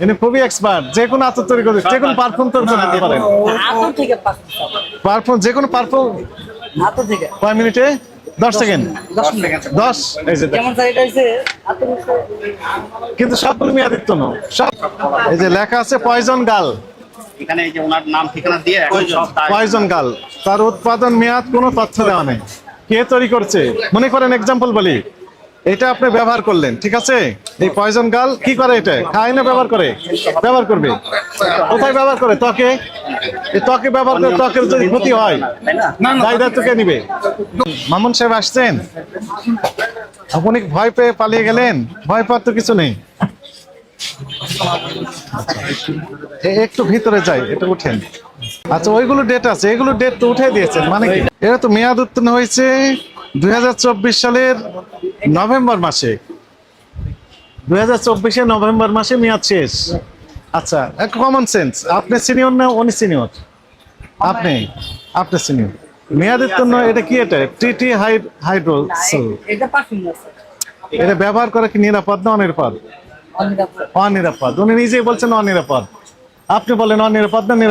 ইনি খুবই এক্সপার্ট যে কোনো আতর তৈরি করতে যে কোনো পারফিউম তৈরি করতে পারেন। আতর থেকে পাঁচ পারফিউম যে কোনো পারফিউম আতর থেকে। কয় মিনিটে? দশ সেকেন্ড এই যে। স্যার এটা কিন্তু সবগুলো মেয়াদিত্ব না। সব এই যে লেখা আছে পয়জন গাল এখানে এই যে ওনার নাম ঠিকানা দিয়ে এখন সব তার- পয়জন গাল তার উৎপাদন মেয়াদ কোনো তথ্য দেওয়া নেই। কে তৈরি করছে? মনে করেন এক্সাম্পল বলি। এটা আপনি ব্যবহার করলেন, ঠিক আছে? এই পয়জন গাল কি করে এটা? খায় না ব্যবহার করে? ব্যবহার করবে। কোথায় ব্যবহার করে? ত্বকে? এই ত্বকে ব্যবহার করে ত্বকের যদি ক্ষতি হয় কে নিবে। মামুন সাহেব আসছেন? আপনি ভয় পেয়ে পালিয়ে গেলেন? ভয় পাওয়ার তো কিছু নেই। একটু ভিতরে যাই এটা উঠেন। আচ্ছা ওইগুলো ডেট আছে, এগুলো ডেট তো উঠে দিয়েছেন মানে এরা তো মেয়াদ উত্তীর্ণ হয়েছে দুই হাজার চব্বিশ সালের নভেম্বর মাসে। দুই হাজার চব্বিশে নভেম্বর মাসে মেয়াদ শেষ। আচ্ছা কমন সেন্স আপনি সিনিয়র না উনি সিনিয়র আপনি আপনি সিনিয়র মেয়াদের জন্য এটা কি এটা? টিটি হাইড্রোসল এটা ব্যবহার করা কি নিরাপদ না অনিরাপদ? অনিরাপদ। অনিরাপদ। উনি নিজেই বলছেন অনিরাপদ। আপনি বলেন অনিরাপদ না নিরাপদ?